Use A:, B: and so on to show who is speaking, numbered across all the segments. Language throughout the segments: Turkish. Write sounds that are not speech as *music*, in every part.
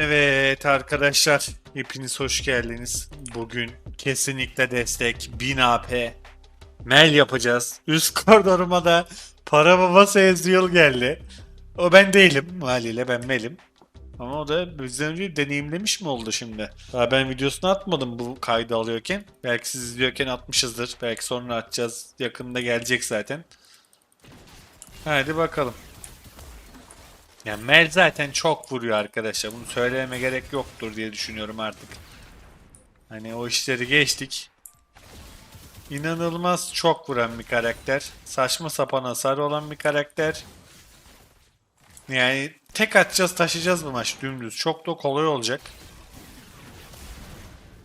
A: Evet arkadaşlar hepiniz hoş geldiniz. Bugün kesinlikle destek 1000 AP Mel yapacağız. Üst koridoruma da para babası Ezreal geldi. O ben değilim haliyle ben Mel'im. Ama o da bizden önce deneyimlemiş mi oldu şimdi? Daha ben videosunu atmadım bu kaydı alıyorken. Belki siz izliyorken atmışızdır. Belki sonra atacağız. Yakında gelecek zaten. Hadi bakalım. Ya Mel zaten çok vuruyor arkadaşlar. Bunu söylememe gerek yoktur diye düşünüyorum artık. Hani o işleri geçtik. İnanılmaz çok vuran bir karakter. Saçma sapan hasar olan bir karakter. Yani tek atacağız taşıyacağız bu maç dümdüz. Çok da kolay olacak.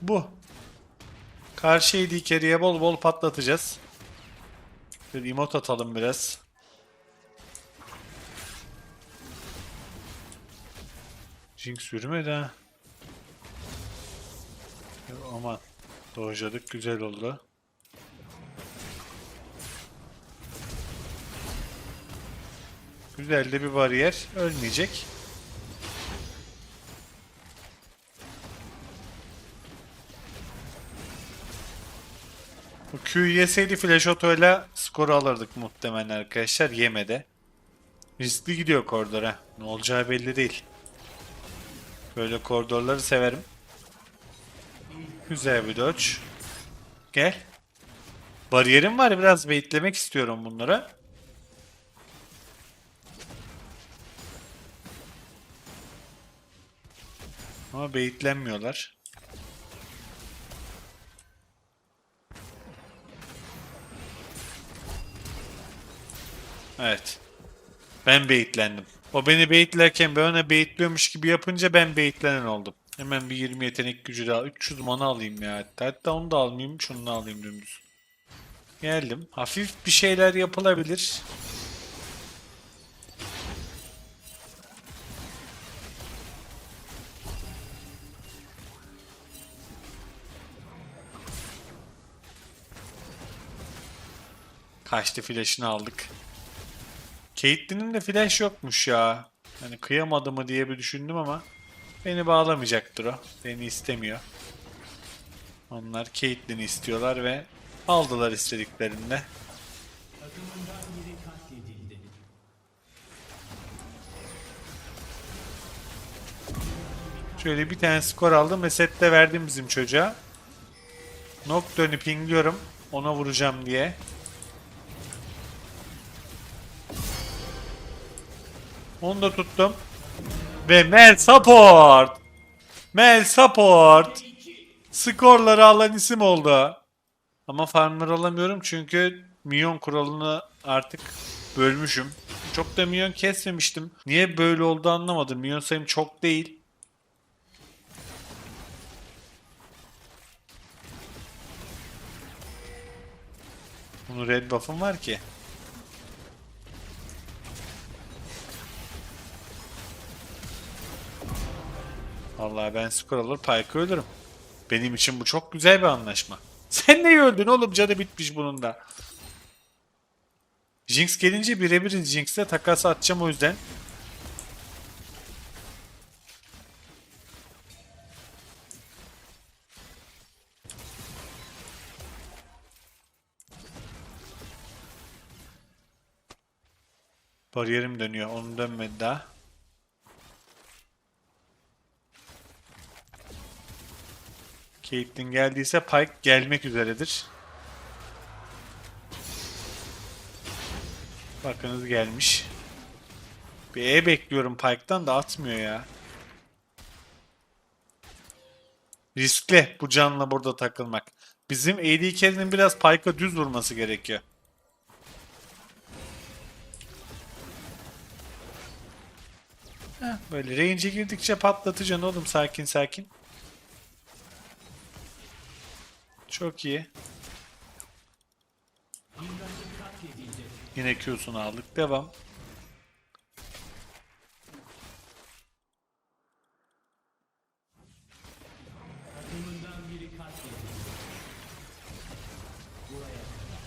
A: Bu. Karşı AD carry'e bol bol patlatacağız. Bir emote atalım biraz. Jinx yürümedi ha. Aman. Dojladık güzel oldu. Güzel de bir bariyer. Ölmeyecek. Bu Q'yu yeseydi flash otoyla skoru alırdık muhtemelen arkadaşlar. Yemedi. Riskli gidiyor koridora. Ne olacağı belli değil. Böyle koridorları severim. Güzel bir dodge. Gel. Bariyerim var biraz baitlemek istiyorum bunlara. Ama baitlenmiyorlar. Evet. Ben baitlendim. O beni baitlerken ben ona baitliyormuş gibi yapınca ben baitlenen oldum. Hemen bir 20 yetenek gücü daha. 300 mana alayım ya. Hatta, hatta onu da almayayım. Şunu da alayım dümdüz. Geldim. Hafif bir şeyler yapılabilir. Kaçtı flash'ını aldık. Caitlyn'in de flash yokmuş ya. Hani kıyamadı mı diye bir düşündüm ama beni bağlamayacaktır o. Beni istemiyor. Onlar Caitlyn'i istiyorlar ve aldılar istediklerinde. Şöyle bir tane skor aldım ve sette verdim bizim çocuğa. Nocturne'i pingliyorum. Ona vuracağım diye. Onu da tuttum. Ve Mel Support. Mel Support. Skorları alan isim oldu. Ama farmer alamıyorum çünkü milyon kuralını artık bölmüşüm. Çok da milyon kesmemiştim. Niye böyle oldu anlamadım. Milyon sayım çok değil. Bunun red buff'ım var ki. Vallahi ben skor alır Pyke'ı ölürüm. Benim için bu çok güzel bir anlaşma. *laughs* Sen ne öldün oğlum? Canı bitmiş bunun da. Jinx gelince birebir Jinx'le takas atacağım o yüzden. Bariyerim dönüyor. Onun dönmedi daha. Caitlyn geldiyse Pike gelmek üzeredir. Bakınız gelmiş. Bir E bekliyorum Pike'tan da atmıyor ya. Riskli bu canla burada takılmak. Bizim AD carry'nin biraz Pike'a düz vurması gerekiyor. Heh, böyle range'e girdikçe patlatacaksın oğlum sakin sakin. Çok iyi. Yine Q'sunu aldık. Devam.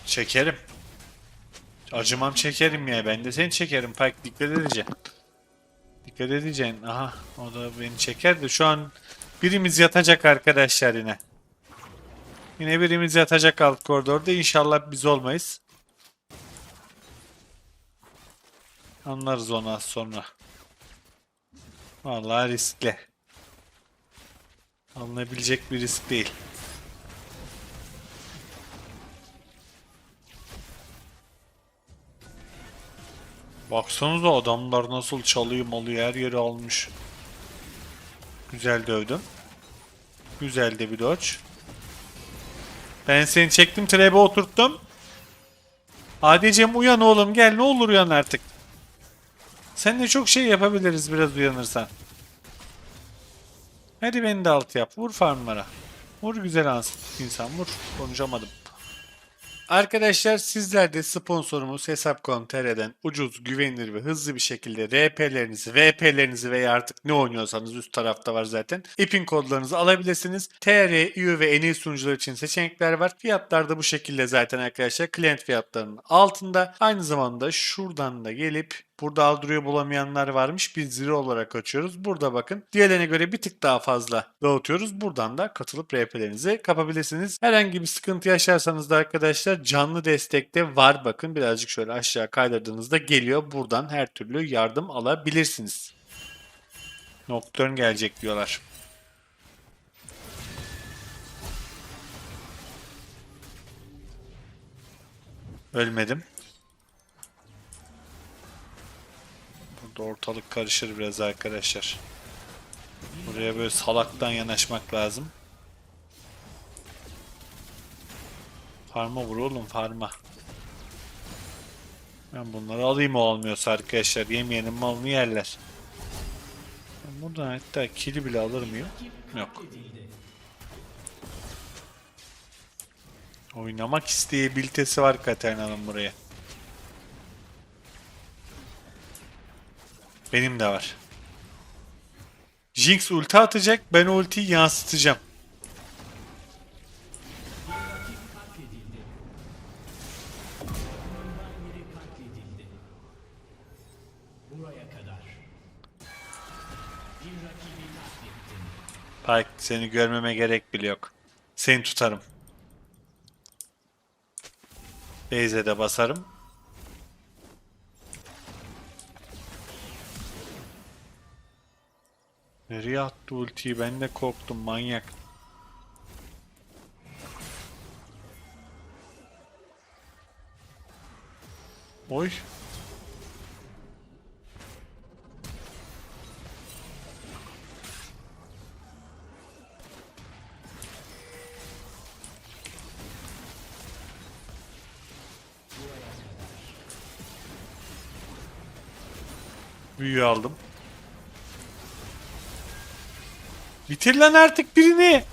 A: Çekerim. Acımam çekerim ya. Ben de seni çekerim. Pike dikkat edeceğim. Dikkat edeceksin. Aha o da beni çeker de şu an birimiz yatacak arkadaşlar yine. Yine birimiz yatacak alt koridorda. İnşallah biz olmayız. Anlarız onu az sonra. Vallahi riskli. Alınabilecek bir risk değil. Baksanıza adamlar nasıl çalıyor malıyor her yeri almış. Güzel dövdüm. Güzel de bir dodge. Ben seni çektim trebe oturttum. Adicem uyan oğlum gel ne olur uyan artık. Seninle çok şey yapabiliriz biraz uyanırsan. Hadi beni de alt yap. Vur farmlara. Vur güzel insan vur. Konuşamadım. Arkadaşlar sizler de sponsorumuz Hesap.com.tr'den ucuz, güvenilir ve hızlı bir şekilde RP'lerinizi, VP'lerinizi veya artık ne oynuyorsanız üst tarafta var zaten. İP'in kodlarınızı alabilirsiniz. TR, EU ve iyi sunucular için seçenekler var. Fiyatlar da bu şekilde zaten arkadaşlar. Client fiyatlarının altında. Aynı zamanda şuradan da gelip Burada Aldro'yu bulamayanlar varmış. Biz zero olarak açıyoruz. Burada bakın. Diğerlerine göre bir tık daha fazla dağıtıyoruz. Buradan da katılıp RP'lerinizi kapabilirsiniz. Herhangi bir sıkıntı yaşarsanız da arkadaşlar canlı destekte var. Bakın birazcık şöyle aşağı kaydırdığınızda geliyor. Buradan her türlü yardım alabilirsiniz. Nocturne gelecek diyorlar. Ölmedim. Burada ortalık karışır biraz arkadaşlar. Buraya böyle salaktan yanaşmak lazım. Farma vur oğlum farma. Ben bunları alayım olmuyorsa arkadaşlar. Yemeyenin malını yerler. Ben buradan hatta kili bile alır mıyım? Yok. Oynamak isteyebilitesi var Katarina'nın buraya. Benim de var. Jinx ulti atacak. Ben ultiyi yansıtacağım. Pike seni görmeme gerek bile yok. Seni tutarım. Beyze de basarım. Nereye attı ultiyi? Ben de korktum manyak. Oy. Büyü aldım. Bitir lan artık birini.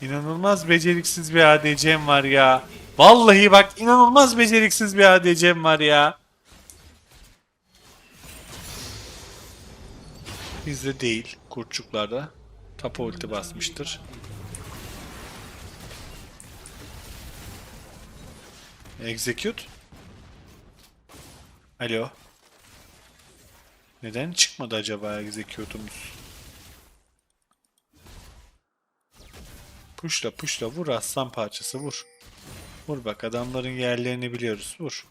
A: İnanılmaz beceriksiz bir ADC'm var ya. Vallahi bak inanılmaz beceriksiz bir ADC'm var ya. Bizde değil. Kurtçuklarda. Tapa ulti basmıştır. Execute. Alo. Neden çıkmadı acaba execute'umuz? Puşla puşla vur aslan parçası vur. Vur bak adamların yerlerini biliyoruz vur.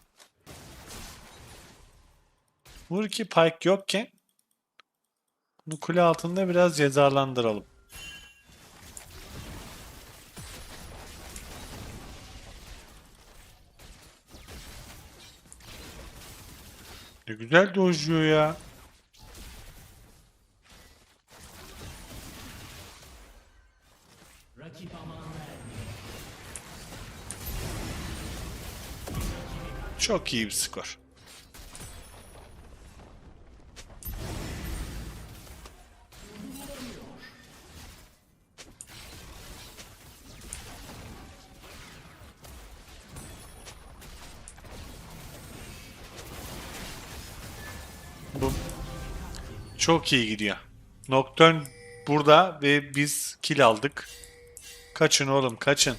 A: Vur ki Pike yokken bunu kule altında biraz cezalandıralım. Ne güzel dojluyor ya. Çok iyi bir skor. Bu çok iyi gidiyor. Nocturne burada ve biz kill aldık. Kaçın oğlum kaçın.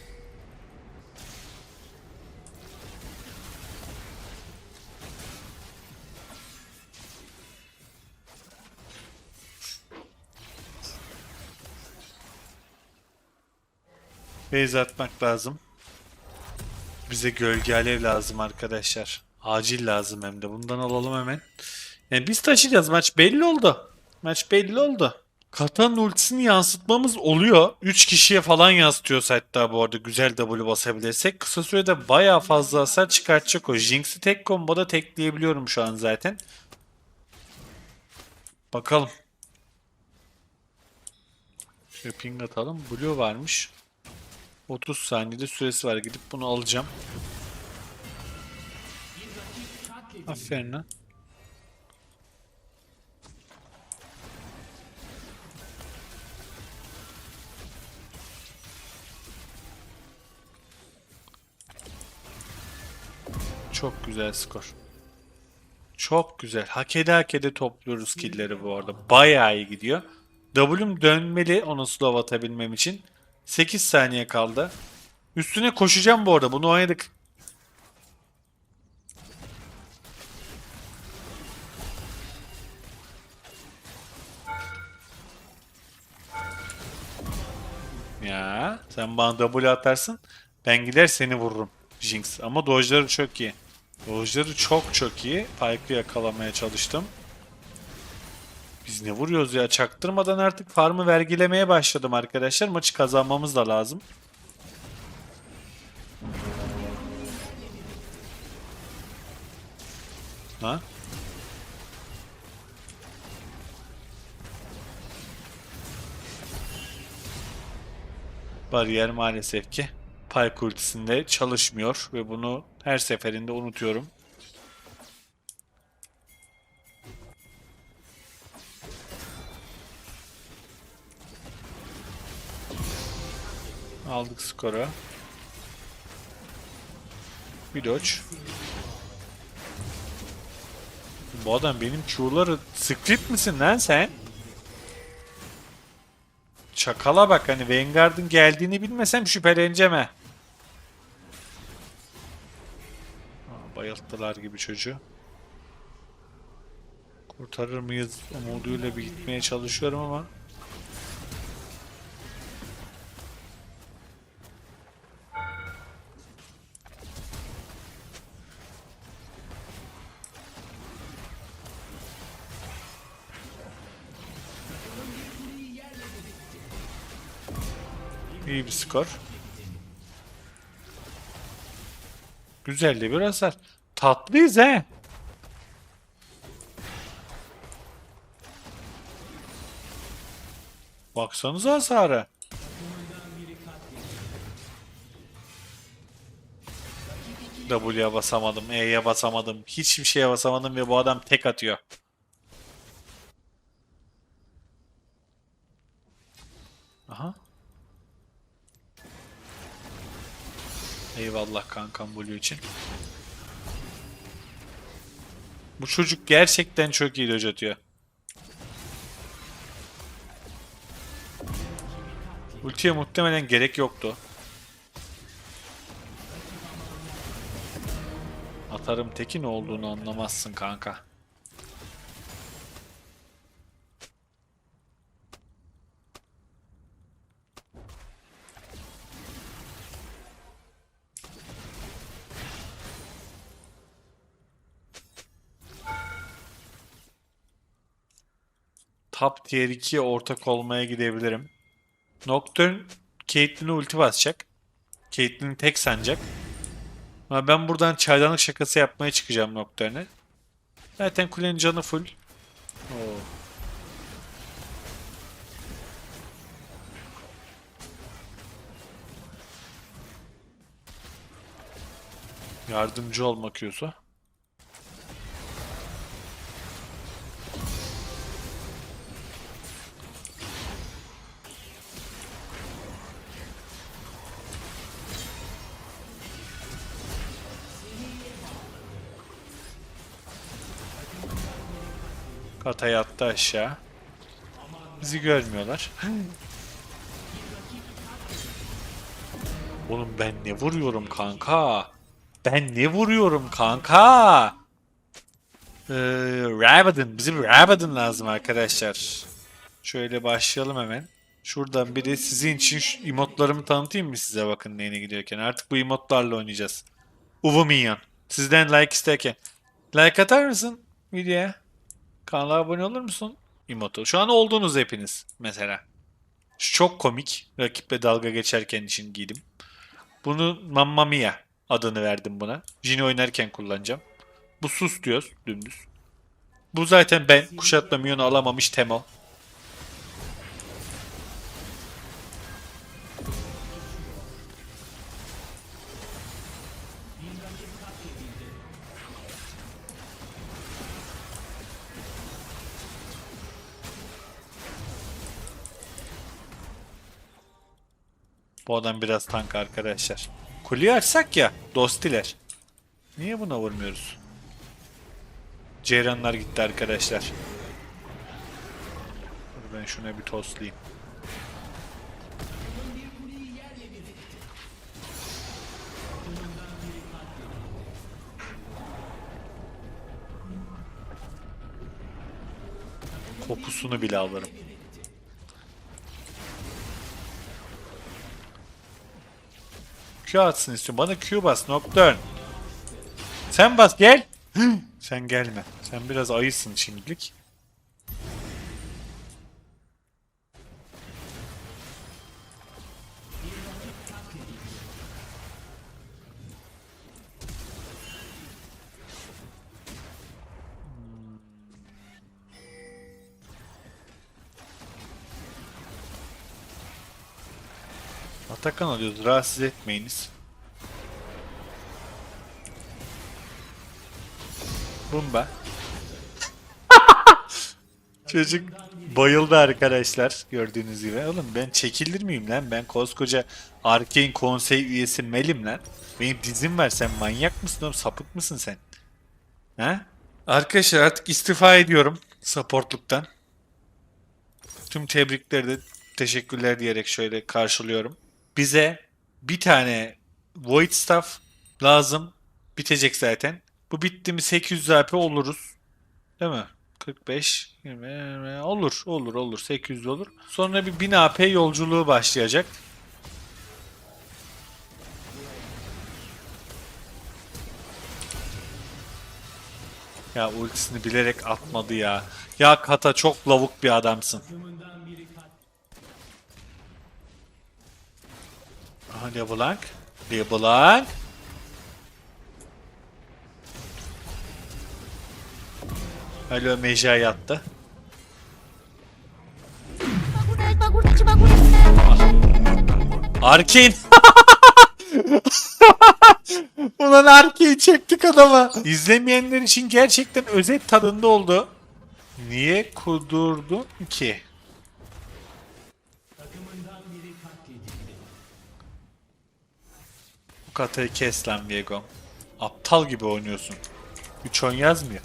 A: Base atmak lazım. Bize gölge alev lazım arkadaşlar. Acil lazım hem de. Bundan alalım hemen. Yani biz taşıyacağız. Maç belli oldu. Maç belli oldu. Katan'ın ultisini yansıtmamız oluyor. 3 kişiye falan yansıtıyoruz hatta bu arada güzel W basabilirsek. Kısa sürede bayağı fazla hasar çıkartacak o. Jinx'i tek komboda tekleyebiliyorum şu an zaten. Bakalım. Şöyle ping atalım. Blue varmış. 30 saniyede süresi var. Gidip bunu alacağım. Aferin lan. Çok güzel skor. Çok güzel. Hak ede hak ede topluyoruz killleri bu arada. Bayağı iyi gidiyor. W'm dönmeli onu slow atabilmem için. 8 saniye kaldı. Üstüne koşacağım bu arada. Bunu oynadık. Ya sen bana W atarsın. Ben gider seni vururum. Jinx. Ama dojları çok iyi. Dojları çok çok iyi. Pike'ı yakalamaya çalıştım. Biz ne vuruyoruz ya? Çaktırmadan artık farmı vergilemeye başladım arkadaşlar. Maçı kazanmamız da lazım. Ha? Bariyer maalesef ki Pike ultisinde çalışmıyor ve bunu her seferinde unutuyorum. Aldık skoru. Bir dodge. Bu adam benim Q'ları script misin lan sen? Çakala bak hani Vanguard'ın geldiğini bilmesem şüpheleneceğim he. Bayılttılar gibi çocuğu. Kurtarır mıyız umuduyla bir gitmeye çalışıyorum ama. İyi bir skor. Güzel de bir hasar. Tatlıyız he. Baksanıza hasara. W'ye basamadım, E'ye basamadım, hiçbir şeye basamadım ve bu adam tek atıyor. Aha. Eyvallah kankam Blue için. Bu çocuk gerçekten çok iyi dodge atıyor. Ultiye muhtemelen gerek yoktu. Atarım tekin olduğunu anlamazsın kanka. Top tier 2'ye ortak olmaya gidebilirim. Nocturne Caitlyn'e ulti basacak. Caitlyn tek sancak. Ama ben buradan çaydanlık şakası yapmaya çıkacağım Nocturne'e. Zaten kulenin canı full. Oo. Yardımcı olmak yiyorsa. Kata yattı aşağı. Bizi görmüyorlar. Oğlum ben ne vuruyorum kanka? Ben ne vuruyorum kanka? Ee, Rabadon. Bize bir Rabadon lazım arkadaşlar. Şöyle başlayalım hemen. Şuradan biri sizin için şu emotlarımı tanıtayım mı size bakın neyine gidiyorken. Artık bu emotlarla oynayacağız. Uvu Minyon. Sizden like isterken. Like atar mısın videoya? Kanala abone olur musun? Emotu. Şu an oldunuz hepiniz mesela. Şu çok komik. Rakiple dalga geçerken için giydim. Bunu Mamma Mia adını verdim buna. Jin oynarken kullanacağım. Bu sus diyoruz dümdüz. Bu zaten ben kuşatma milyonu alamamış Temo. Bu adam biraz tank arkadaşlar. Kuleyi açsak ya dostiler. Niye buna vurmuyoruz? Ceyranlar gitti arkadaşlar. Dur ben şuna bir toslayayım. Kokusunu bile alırım. Q atsın istiyorum. Bana Q bas Nocturne. Sen bas gel. Sen gelme. Sen biraz ayısın şimdilik. Alıyoruz. Rahatsız etmeyiniz. Bumba. *laughs* Çocuk bayıldı arkadaşlar gördüğünüz gibi. Oğlum ben çekilir miyim lan? Ben koskoca Arkane konsey üyesi Mel'im lan. Benim dizim var sen manyak mısın oğlum? Sapık mısın sen? Ha? Arkadaşlar artık istifa ediyorum supportluktan. Tüm tebrikleri de teşekkürler diyerek şöyle karşılıyorum. Bize bir tane Void Staff lazım. Bitecek zaten. Bu bitti mi 800 AP oluruz. Değil mi? 45, 20, 20, olur, olur, olur. 800 olur. Sonra bir 1000 AP yolculuğu başlayacak. Ya ultisini bilerek atmadı ya. Ya Kata çok lavuk bir adamsın. LeBlanc. LeBlanc. Alo Meja yattı. Arkin. *laughs* Ulan Arkin çektik adama. İzlemeyenler için gerçekten özet tadında oldu. Niye kudurdun ki? Katayı kes lan Viego. Aptal gibi oynuyorsun. 3 on yazmıyor.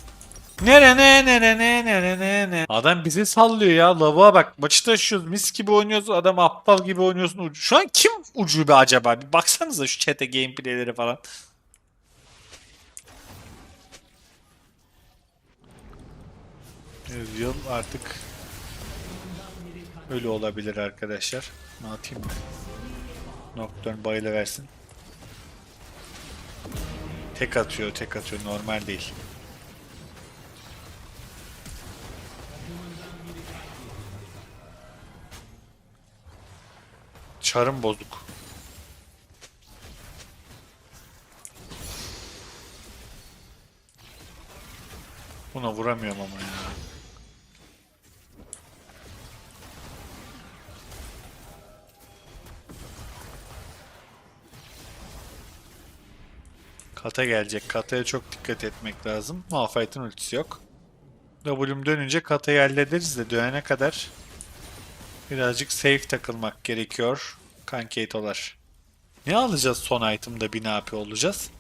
A: Nere ne ne ne ne ne ne ne ne. Adam bizi sallıyor ya. Lavuğa bak. Maçı taşıyoruz. Mis gibi oynuyoruz. Adam aptal gibi oynuyorsun. Şu an kim ucube acaba? Bir baksanıza şu chat'e gameplay'leri falan. Yıl artık öyle olabilir arkadaşlar. Ne atayım mı? Nocturne bayılı versin. Tek atıyor, tek atıyor. Normal değil. Çarım bozuk. Buna vuramıyorum ama ya. Kata gelecek. Kata'ya çok dikkat etmek lazım. Malphite'ın ultisi yok. W'm dönünce Kata'yı hallederiz de dönene kadar birazcık safe takılmak gerekiyor. Kankatolar. Ne alacağız son item'da 1000 AP olacağız?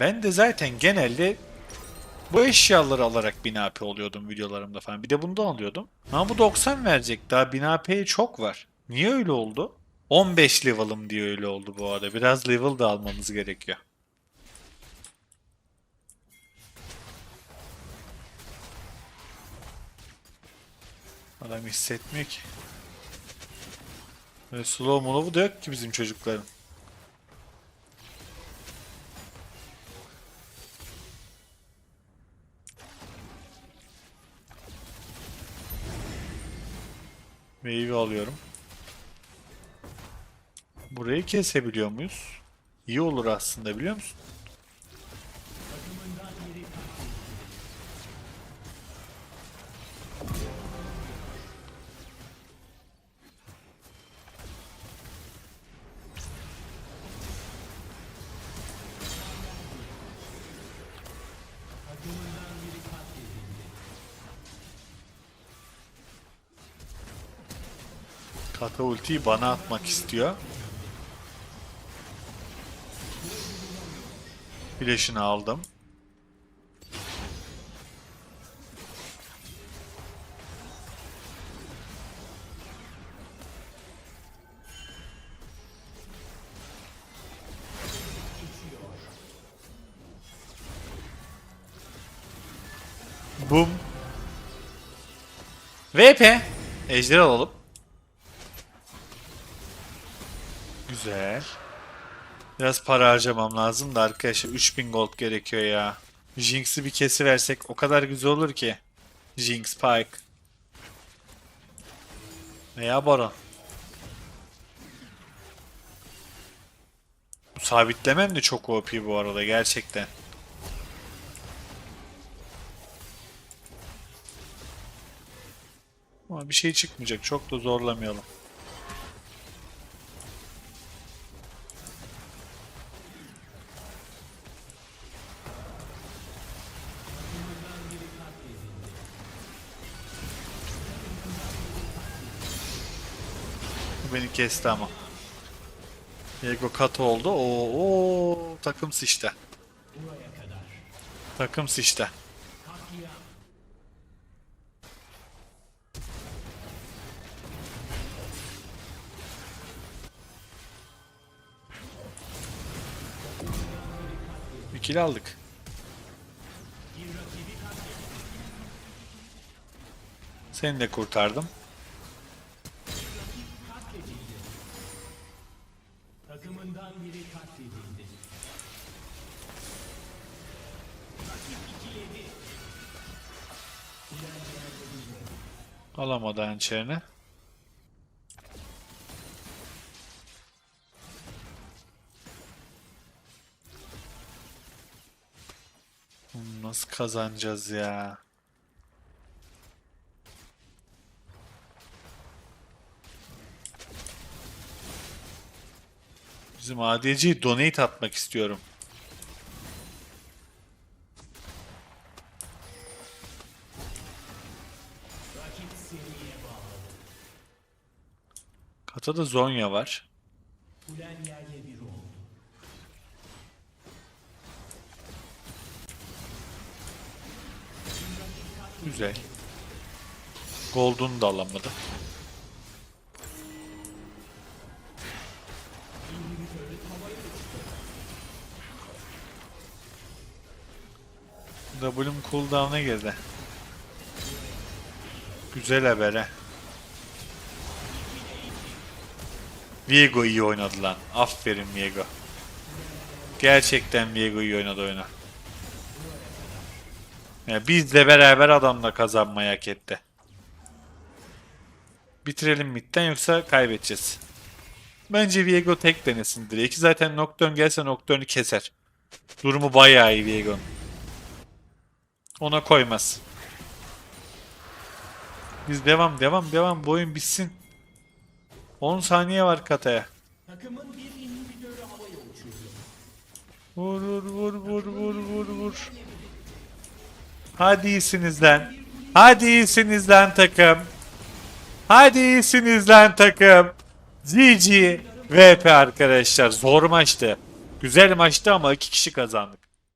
A: Ben de zaten genelde bu eşyaları alarak 1000 AP oluyordum videolarımda falan. Bir de bundan alıyordum. Ama bu 90 verecek. Daha 1000 AP'ye çok var. Niye öyle oldu? 15 level'ım diye öyle oldu bu arada. Biraz level da almamız gerekiyor. Adam hissetmiyor ki. Ve slow move'u da yok ki bizim çocukların. Wave'i alıyorum. Burayı kesebiliyor muyuz? İyi olur aslında biliyor musun? Ultiyi bana atmak istiyor. Flash'ını aldım. Bum. VP. Ejder alalım. Güzel. Biraz para harcamam lazım da arkadaşlar 3000 gold gerekiyor ya. Jinx'i bir kesi versek o kadar güzel olur ki. Jinx, Pike. Veya Baron. Sabitlemem de çok OP bu arada gerçekten. Ama bir şey çıkmayacak. Çok da zorlamayalım. Kesti ama. Diego kat oldu. Oo, takım sıçtı. Takım sıçtı. Bir kill aldık. Seni de kurtardım. Alamadı hançerini. Bunu Nasıl kazanacağız ya? Bizim ADC'yi donate atmak istiyorum. Kata'da Zonya var. Güzel. Gold'unu da alamadı. W'm cooldown'a girdi. Güzel haber he. Viego iyi oynadı lan. Aferin Viego. Gerçekten Viego iyi oynadı oyunu. Yani bizle beraber adamla kazanmayı hak etti. Bitirelim midden yoksa kaybedeceğiz. Bence Viego tek denesin Drake'i. Zaten Nocturne gelse Nocturne'ü keser. Durumu bayağı iyi Viego'nun. Ona koymaz. Biz devam devam devam bu oyun bitsin. 10 saniye var kataya.
B: Takımın bir inhibitörü havaya uçurdu.
A: Vur vur vur vur vur vur vur. Hadi iyisiniz lan. Hadi iyisiniz lan takım. Hadi iyisiniz lan takım. GG VP arkadaşlar. Zor maçtı. Güzel maçtı ama iki kişi kazandık.